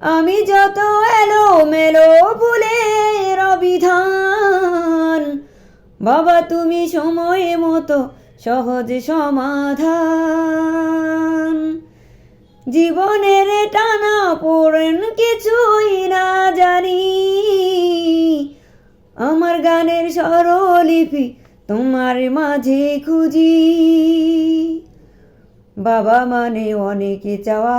আমি যত এলো মেলো ফুলের অবিধান বাবা তুমি সময় মতো সহজ সমাধান। জীবনের টানা পড়েন কিছুই না জানি, আমার গানের স্বরলিপি তোমার মাঝে খুঁজি। বাবা মানে অনেকে চাওয়া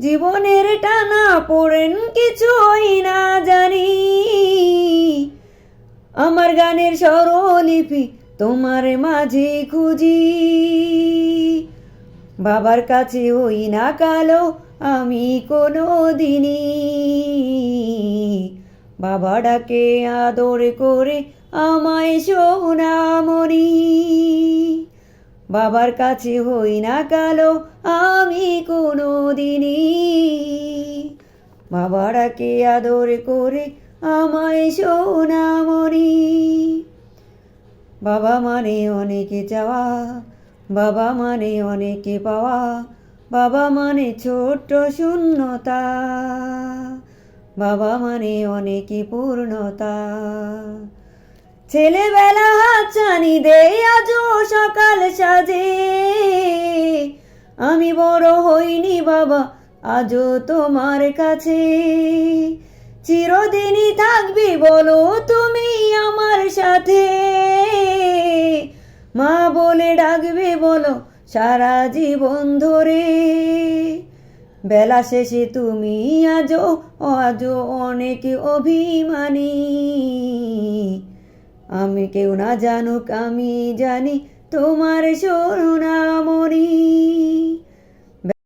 জীবনের টানা পড়েন কিছুই না জানি। আমার গানের স্বরলিপি তোমার মাঝে খুঁজি। বাবার কাছে ওই না কালো আমি কোনো দিনই বাবা ডাকে আদর করে আমায় সোনামণি বাবার কাছে হই না কালো, আমি কোনো দিনই বাবারাকে আদর করে আমায় সোনামণি। বাবা মানে অনেকে চাওয়া, বাবা মানে অনেকে পাওয়া, বাবা মানে ছোট্ট শূন্যতা। বাবা মানে অনেকে পূর্ণতা। ছেলেবেলা হাতছানি দে আজও সকাল সাজে। আমি বড় হইনি বাবা, আজও তোমার কাছে। চিরদিনই থাকবি বলো তুমি আমার সাথে। মা বলে ডাকবে বলো, সারা জীবন ধরে। বেলা শেষে তুমি আজও আজও অনেক অভিমানী। আমি কেউ না জানুক আমি জানি তোমার সোনামণি